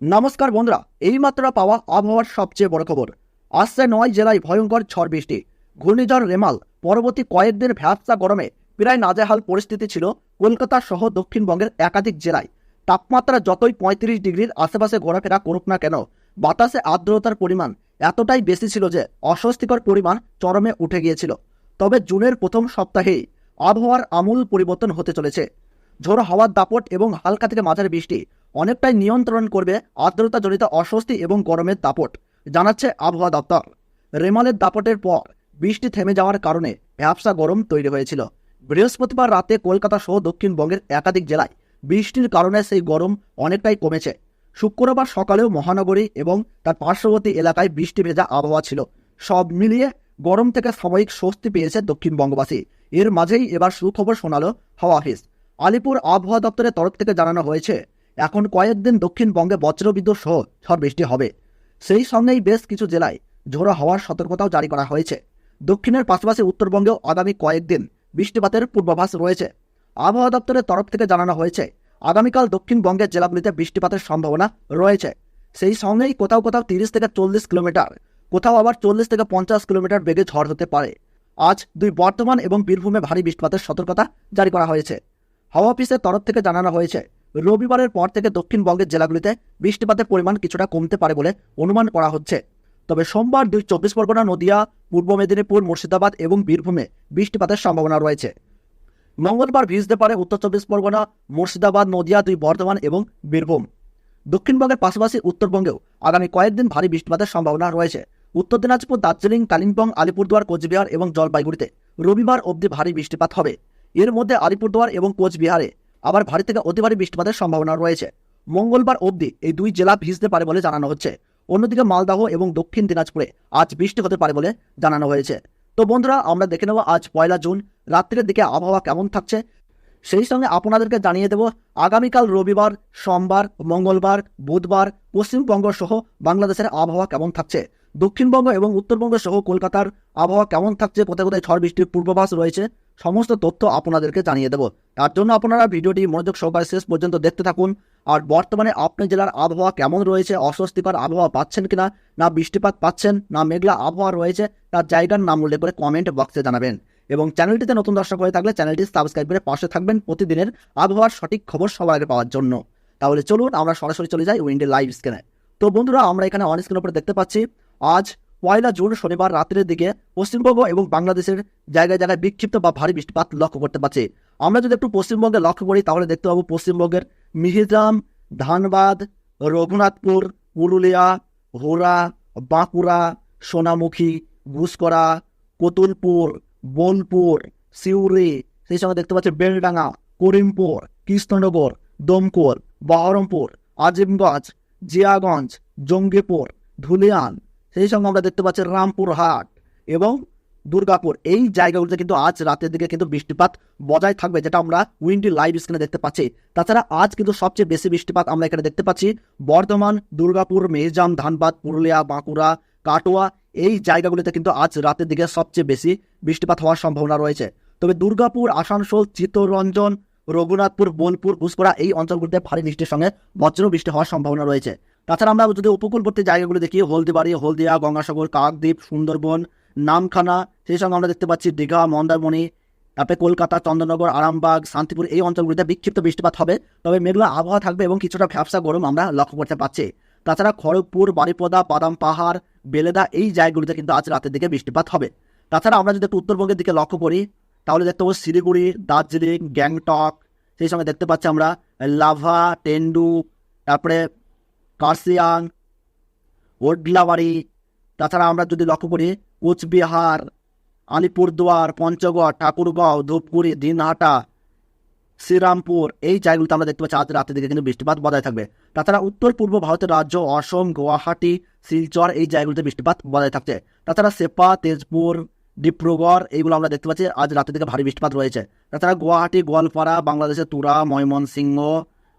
নমস্কার বন্ধুরা, এইমাত্র পাওয়া আবহাওয়ার সবচেয়ে বড় খবর। আসছে নয় জেলায় ভয়ঙ্কর ঝড় বৃষ্টি। ঘূর্ণিঝড় রেমাল। পরবর্তী কয়েকদিন ভ্যাবসা গরমে প্রায় নাজেহাল পরিস্থিতি ছিল কলকাতা সহ দক্ষিণবঙ্গের একাধিক জেলায়। তাপমাত্রা যতই পঁয়ত্রিশ ডিগ্রির আশেপাশে ঘোরাফেরা করুক না কেন, বাতাসে আর্দ্রতার পরিমাণ এতটাই বেশি ছিল যে অস্বস্তিকর পরিমাণ চরমে উঠে গিয়েছিল। তবে জুনের প্রথম সপ্তাহেই আবহাওয়ার আমূল পরিবর্তন হতে চলেছে। ঝোড়ো হাওয়ার দাপট এবং হালকা থেকে মাঝারি বৃষ্টি অনেকটাই নিয়ন্ত্রণ করবে আর্দ্রতা জনিত অস্বস্তি এবং গরমের দাপট, জানাচ্ছে আবহাওয়া দপ্তর। রেমালের দাপটের পর বৃষ্টি থেমে যাওয়ার কারণে ভ্যাবসা গরম তৈরি হয়েছিল। বৃহস্পতিবার রাতে কলকাতা সহ দক্ষিণবঙ্গের একাধিক জেলায় বৃষ্টির কারণে সেই গরম অনেকটাই কমেছে। শুক্রবার সকালেও মহানগরী এবং তার পার্শ্ববর্তী এলাকায় বৃষ্টি ভেজা আবহাওয়া ছিল। সব মিলিয়ে গরম থেকে সাময়িক স্বস্তি পেয়েছে দক্ষিণবঙ্গবাসী। এর মাঝেই এবার সুখবর শোনালো হাওয়া অফিস আলিপুর আবহাওয়া দপ্তরের তরফ থেকে জানানো হয়েছে এখন কয়েকদিন দক্ষিণবঙ্গে বজ্রবিদ্যুৎ সহ ঝড় বৃষ্টি হবে। সেই সঙ্গেই বেশ কিছু জেলায় ঝোড়ো হওয়ার সতর্কতাও জারি করা হয়েছে। দক্ষিণের পাশাপাশি উত্তরবঙ্গেও আগামী কয়েকদিন বৃষ্টিপাতের পূর্বাভাস রয়েছে। আবহাওয়া দপ্তরের তরফ থেকে জানানো হয়েছে, আগামীকাল দক্ষিণবঙ্গের জেলাগুলিতে বৃষ্টিপাতের সম্ভাবনা রয়েছে। সেই সঙ্গেই কোথাও কোথাও তিরিশ থেকে চল্লিশ কিলোমিটার, কোথাও আবার চল্লিশ থেকে পঞ্চাশ কিলোমিটার বেগে ঝড় হতে পারে। আজ দুই বর্ধমান এবং বীরভূমে ভারী বৃষ্টিপাতের সতর্কতা জারি করা হয়েছে। হাওয়া অফিসের তরফ থেকে জানানো হয়েছে রবিবারের পর থেকে দক্ষিণবঙ্গের জেলাগুলিতে বৃষ্টিপাতের পরিমাণ কিছুটা কমতে পারে বলে অনুমান করা হচ্ছে। তবে সোমবার দুই চব্বিশ পরগনা, নদিয়া, পূর্ব মেদিনীপুর, মুর্শিদাবাদ এবং বীরভূমে বৃষ্টিপাতের সম্ভাবনা রয়েছে। মঙ্গলবার ভিজতে পারে উত্তর চব্বিশ পরগনা, মুর্শিদাবাদ, নদিয়া দুই বর্ধমান এবং বীরভূম। দক্ষিণবঙ্গের পাশাপাশি উত্তরবঙ্গেও আগামী কয়েকদিন ভারী বৃষ্টিপাতের সম্ভাবনা রয়েছে। উত্তর দিনাজপুর, দার্জিলিং, কালিম্পং, আলিপুরদুয়ার, কোচবিহার এবং জলপাইগুড়িতে রবিবার অবধি ভারী বৃষ্টিপাত হবে। এর মধ্যে আলিপুরদুয়ার এবং কোচবিহারে আবার ভারী থেকে অতি ভারী বৃষ্টিপাতের সম্ভাবনা রয়েছে। মঙ্গলবার অবধি এই দুই জেলা ভিজতে পারে বলে জানানো হচ্ছে। অন্যদিকে মালদাহ এবং দক্ষিণ দিনাজপুরে আজ বৃষ্টি হতে পারে বলে জানানো হয়েছে। তো বন্ধুরা, আমরা দেখে নেব আজ পয়লা জুন, রাত্রের দিকে আবহাওয়া কেমন থাকছে। সেই সঙ্গে আপনাদেরকে জানিয়ে দেব, আগামীকাল রবিবার, সোমবার, মঙ্গলবার, বুধবার, পশ্চিমবঙ্গ সহ বাংলাদেশের আবহাওয়া কেমন থাকছে। দক্ষিণবঙ্গ এবং উত্তরবঙ্গ সহ কলকাতার আবহাওয়া কেমন থাকছে, কোথায় কোথায় ঝড় বৃষ্টির পূর্বাভাস রয়েছে, সমস্ত তথ্য আপনাদেরকে জানিয়ে দেব। তার জন্য আপনারা ভিডিওটি মনোযোগ সহকারে শেষ পর্যন্ত দেখতে থাকুন। আর বর্তমানে আপনি জেলার আবহাওয়া কেমন রয়েছে, অস্বস্তিকর আবহাওয়া পাচ্ছেন কিনা, না বৃষ্টিপাত পাচ্ছেন, না মেঘলা আবহাওয়া রয়েছে, তার জায়গার নাম উল্লেখ করে কমেন্ট বক্সে জানাবেন। এবং চ্যানেলটিতে নতুন দর্শক হয়ে থাকলে চ্যানেলটি সাবস্ক্রাইব করে পাশে থাকবেন প্রতিদিনের আবহাওয়ার সঠিক খবর সবার আগে পাওয়ার জন্য। তাহলে চলুন আমরা সরাসরি চলে যাই উইন্ডে লাইভ স্ক্রিনে তো বন্ধুরা, আমরা এখানে অন স্ক্রিনের উপরে দেখতে পাচ্ছি আজ পয়লা জুন শনিবার রাত্রের দিকে পশ্চিমবঙ্গ এবং বাংলাদেশের জায়গায় জায়গায় বিক্ষিপ্ত বা ভারী বৃষ্টিপাত লক্ষ্য করতে পারছি। আমরা যদি একটু পশ্চিমবঙ্গে লক্ষ্য করি, তাহলে দেখতে পাবো পশ্চিমবঙ্গের মিহিজাম ধানবাদ, রঘুনাথপুর, পুরুলিয়া হোরা বাঁকুড়া, সোনামুখী, ঘুষকরা, কতুলপুর, বোলপুর, সিউড়ি, সেই সঙ্গে দেখতে পাচ্ছি বেলডাঙ্গা, করিমপুর, কৃষ্ণনগর, দমকল, বহরমপুর, আজিমগঞ্জ, জিয়াগঞ্জ, জঙ্গিপুর, ধুলিয়ান সেই সঙ্গে আমরা দেখতে পাচ্ছি রামপুরহাট এবং দুর্গাপুর। এই জায়গাগুলোতে কিন্তু আজ রাতের দিকে কিন্তু বৃষ্টিপাত বজায় থাকবে, যেটা আমরা উইন্ডি লাইভ স্ক্রিনে দেখতে পাচ্ছি। তাছাড়া আজ কিন্তু সবচেয়ে বেশি বৃষ্টিপাত আমরা এখানে দেখতে পাচ্ছি বর্ধমান, দুর্গাপুর মেহজাম ধানবাদ, পুরুলিয়া, বাঁকুড়া, কাটোয়া, এই জায়গাগুলিতে কিন্তু আজ রাতের দিকে সবচেয়ে বেশি বৃষ্টিপাত হওয়ার সম্ভাবনা রয়েছে। তবে দুর্গাপুর, আসানসোল, চিত্তরঞ্জন, রঘুনাথপুর, বোলপুর ঘুষকরা এই অঞ্চলগুলিতে ভারী বৃষ্টির সঙ্গে বজ্র বৃষ্টি হওয়ার সম্ভাবনা রয়েছে। তাছাড়া আমরা যদি উপকূলবর্তী জায়গাগুলো দেখি, হলদিবাড়ি, হলদিয়া, গঙ্গাসাগর, কাকদ্বীপ, সুন্দরবন, নামখানা, সেই সঙ্গে আমরা দেখতে পাচ্ছি দীঘা, মন্দারমণি, তারপরে কলকাতা, চন্দ্রনগর, আরামবাগ, শান্তিপুর, এই অঞ্চলগুলিতে বিক্ষিপ্ত বৃষ্টিপাত হবে। তবে মেঘলা আবহাওয়া থাকবে এবং কিছুটা ভ্যাবসা গরম আমরা লক্ষ্য করতে পারছি তাছাড়া খড়গপুর, বারিপদা বাদাম পাহাড়, বেলেদা, এই জায়গাগুলিতে কিন্তু আজ রাতের দিকে বৃষ্টিপাত হবে। তাছাড়া আমরা যদি একটু উত্তরবঙ্গের দিকে লক্ষ্য করি, তাহলে দেখতে পাবো শিলিগুড়ি, দার্জিলিং, গ্যাংটক, সেই সঙ্গে দেখতে পাচ্ছি আমরা লাভা টেন্ডু তারপরে কার্সিয়াং ওডলাবাড়ি তাছাড়া আমরা যদি লক্ষ্য করি, কোচবিহার, আলিপুরদুয়ার, পঞ্চগড়, ঠাকুরগাঁও, ধূপগুড়ি, দিনহাটা, শ্রীরামপুর, এই জায়গাগুলোতে আমরা দেখতে পাচ্ছি আজ রাতের দিকে কিন্তু বৃষ্টিপাত বজায় থাকবে। তাছাড়া উত্তর পূর্ব ভারতের রাজ্য, অসম, গুয়াহাটি, শিলচর, এই জায়গাগুলোতে বৃষ্টিপাত বজায় থাকছে। তাছাড়া সেপা, তেজপুর, ডিব্রুগড়, এইগুলো আমরা দেখতে পাচ্ছি আজ রাতের দিকে ভারী বৃষ্টিপাত রয়েছে। তাছাড়া গুয়াহাটি, গোয়ালপাড়া, বাংলাদেশের তুরা, ময়মনসিংহ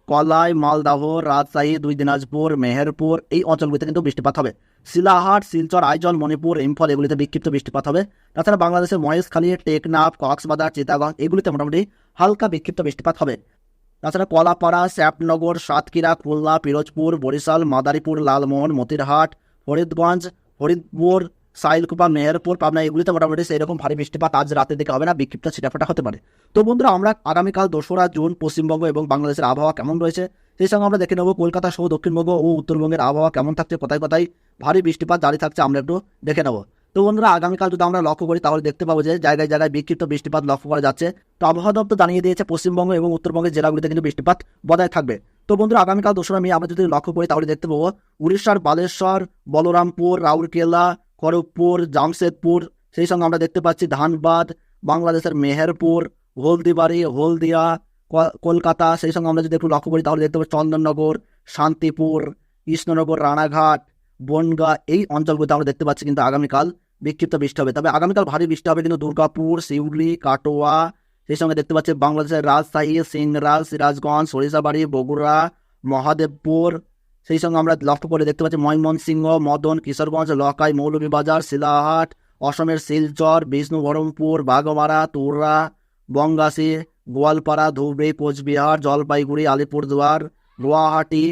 কলাই, মালদাহ, রাজশাহী, দুই দিনাজপুর, মেহেরপুর, এই অঞ্চলগুলিতে কিন্তু বৃষ্টিপাত হবে। শিলাহাট, শিলচর, আইজল, মণিপুর ইম্ফল এগুলিতে বিক্ষিপ্ত বৃষ্টিপাত হবে। তাছাড়া বাংলাদেশের মহেশখালী, টেকনাফ, কক্সবাজার চিতাগঞ্জ এগুলিতে মোটামুটি হালকা বিক্ষিপ্ত বৃষ্টিপাত হবে। তাছাড়া কলাপাড়া, শ্যাপনগর, সাতক্ষীরা, খুলনা, পিরোজপুর, বরিশাল, মাদারীপুর, লালমোহন, মতিরহাট, ফরিদগঞ্জ, ফরিদপুর সাইলকুপা মেহেরপুর পাবনা এগুলিতে মোটামুটি সেই রকম ভারী বৃষ্টিপাত আজ রাতের দিকে হবে না, বিক্ষিপ্ত ছিটাফাটা হতে পারে। তো বন্ধুরা, আমরা আগামীকাল দোসরা, জুন, পশ্চিমবঙ্গ এবং বাংলাদেশের আবহাওয়া কেমন রয়েছে সেই সঙ্গে আমরা দেখে নেব কলকাতা সহ দক্ষিণবঙ্গ ও উত্তরবঙ্গের আবহাওয়া কেমন থাকছে, কোথায় কোথায় ভারী বৃষ্টিপাত জারি থাকছে আমরা একটু দেখে নেব। তো বন্ধুরা, আগামীকাল যদি আমরা লক্ষ্য করি তাহলে দেখতে পাবো যে জায়গায় জায়গায় বিক্ষিপ্ত বৃষ্টিপাত লক্ষ্য করা যাচ্ছে। তো আবহাওয়া দপ্তর জানিয়ে দিয়েছে পশ্চিমবঙ্গ এবং উত্তরবঙ্গের জেলাগুলিতে কিন্তু বৃষ্টিপাত বজায় থাকবে। তো বন্ধুরা, আগামীকাল দোসরা মে আমরা যদি লক্ষ্য করি তাহলে দেখতে পাবো উড়িষ্যার বালেশ্বর, বলরামপুর, রাউরকেলা খড়গপুর জামশেদপুর, সেই সঙ্গে আমরা দেখতে পাচ্ছি ধানবাদ, বাংলাদেশের মেহেরপুর, হলদিবাড়ি, হলদিয়া কলকাতা, সেই সঙ্গে আমরা যদি একটু লক্ষ্য করি তাহলে দেখতে পাচ্ছি চন্দননগর, শান্তিপুর, কৃষ্ণনগর, রানাঘাট, বনগা, এই অঞ্চলগুলোতে আমরা দেখতে পাচ্ছি কিন্তু আগামীকাল বিক্ষিপ্ত বৃষ্টি হবে। তবে আগামীকাল ভারী বৃষ্টি হবে কিন্তু দুর্গাপুর শিউলি কাটোয়া, সেই সঙ্গে দেখতে পাচ্ছি বাংলাদেশের রাজশাহী সিংরা সিরাজগঞ্জ, সরিষাবাড়ি, বগুড়া, মহাদেবপুর সেই সঙ্গে আমরা লক্ষ্য করে দেখতে পাচ্ছি ময়মনসিংহ, মদন, কিশোরগঞ্জ, লকাই, মৌলভীবাজার, শিলাহাট, অসমের শিলচর বিষ্ণুবহরমপুর বাগমারা তুরা বঙ্গাসি গোয়ালপাড়া, ধুবড়ি, কোচবিহার, জলপাইগুড়ি, আলিপুরদুয়ার, গুয়াহাটি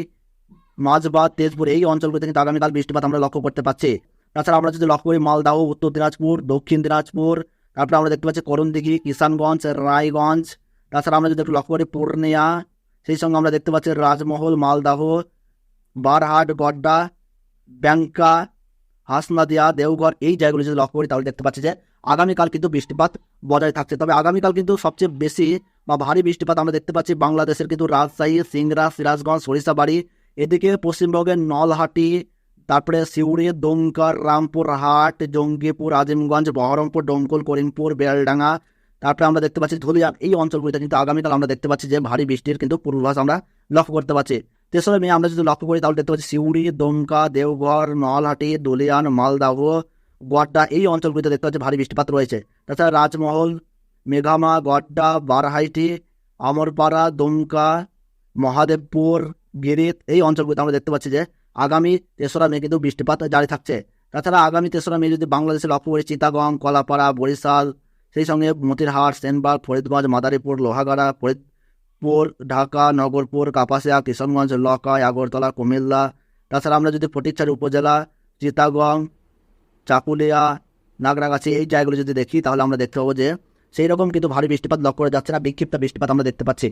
মাঝবাদ তেজপুর এই অঞ্চলগুলিতে কিন্তু আগামীকাল বৃষ্টিপাত আমরা লক্ষ্য করতে পারছি তাছাড়া আমরা যদি লক্ষ্য করি মালদাহ, উত্তর দিনাজপুর, দক্ষিণ দিনাজপুর, তারপরে আমরা দেখতে পাচ্ছি করণদিঘি, কিষানগঞ্জ, রায়গঞ্জ, তাছাড়া আমরা যদি একটু লক্ষ্য করি পূর্ণিয়া, সেই সঙ্গে আমরা দেখতে পাচ্ছি রাজমহল, মালদাহ বারহাট, গড্ডা, ব্যাংকা, হাসনাদিয়া, দেওঘর এই জায়গাগুলো যদি লক্ষ্য করি তাহলে দেখতে পাচ্ছি যে আগামীকাল কিন্তু বৃষ্টিপাত বজায় থাকছে। তবে আগামীকাল কিন্তু সবচেয়ে বেশি বা ভারী বৃষ্টিপাত আমরা দেখতে পাচ্ছি বাংলাদেশের কিন্তু রাজশাহী, সিংড়া, সিরাজগঞ্জ, সরিষাবাড়ি, এদিকে পশ্চিমবঙ্গের নলহাটি, তারপরে সিউড়ি দমকর রামপুরহাট, জঙ্গিপুর, আজিমগঞ্জ, বহরমপুর, ডোমকল, করিমপুর, বেলডাঙ্গা, তারপরে আমরা দেখতে পাচ্ছি ধুলিয়ান এই অঞ্চলগুলিতে কিন্তু আগামীকাল আমরা দেখতে পাচ্ছি যে ভারী বৃষ্টির কিন্তু পূর্বাভাস আমরা লক্ষ্য করতে পারছি তেসরা মে আমরা যদি লক্ষ্য করি, তাহলে দেখতে পাচ্ছি সিউড়ি, দমকা, দেওঘর, নলহাটি, দলিয়ান, মালদাহ, গোয়াড্ডা, এই অঞ্চলগুলিতে দেখতে পাচ্ছি ভারী বৃষ্টিপাত রয়েছে। তাছাড়া রাজমহল, মেঘামা গড্ডা বারহাইটি, আমরপাড়া, দমকা, মহাদেবপুর গিরিত এই অঞ্চলগুলিতে আমরা দেখতে পাচ্ছি যে আগামী তেসরা মে কিন্তু বৃষ্টিপাত জারি থাকছে। তাছাড়া আগামী তেসরা মে যদি বাংলাদেশে লক্ষ্য করি চিতাগং কলাপাড়া, বরিশাল, সেই সঙ্গে মতিরহাট, সেনবাগ, ফরিদগঞ্জ, মাদারীপুর, লোহাগাড়া ফরিদপুর ঢাকা, নগরপুর, কাপাসিয়া, কিশনগঞ্জ লকাই আগরতলা, কুমিল্লা। তাছাড়া আমরা যদি ফটিকছড়ি উপজেলা, চিতাগং, চাকুলিয়া, নাগরাগাছি এই জায়গাগুলো যদি দেখি, তাহলে আমরা দেখতে পাবো যে সেই রকম কিন্তু ভারী বৃষ্টিপাত লক্ষ্য করা যাচ্ছে না, বিক্ষিপ্ত বৃষ্টিপাত আমরা দেখতে পাচ্ছি।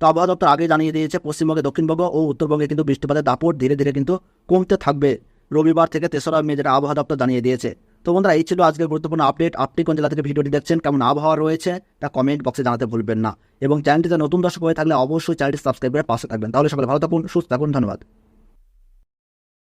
তো আবহাওয়া দপ্তর আগে জানিয়ে দিয়েছে, পশ্চিমবঙ্গে, দক্ষিণবঙ্গ ও উত্তরবঙ্গে কিন্তু বৃষ্টিপাতের দাপট ধীরে ধীরে কিন্তু কমতে থাকবে। রবিবার থেকে তেসরা মে যেটা আবহাওয়া দপ্তর জানিয়ে দিয়েছে। তো বন্ধুরা, এই ছিল আজকের গুরুত্বপূর্ণ আপডেট আপনি কোন জেলা থেকে ভিডিওটি দেখছেন, কেমন আবহাওয়া রয়েছে, তা কমেন্ট বক্সে জানাতে ভুলবেন না। এবং চ্যানেলটিতে নতুন দর্শক হয়ে থাকলে অবশ্যই চ্যানেলটি সাবস্ক্রাইব করে পাশে থাকবেন। তাহলে সকালে ভালো থাকুন, সুস্থ থাকুন, ধন্যবাদ।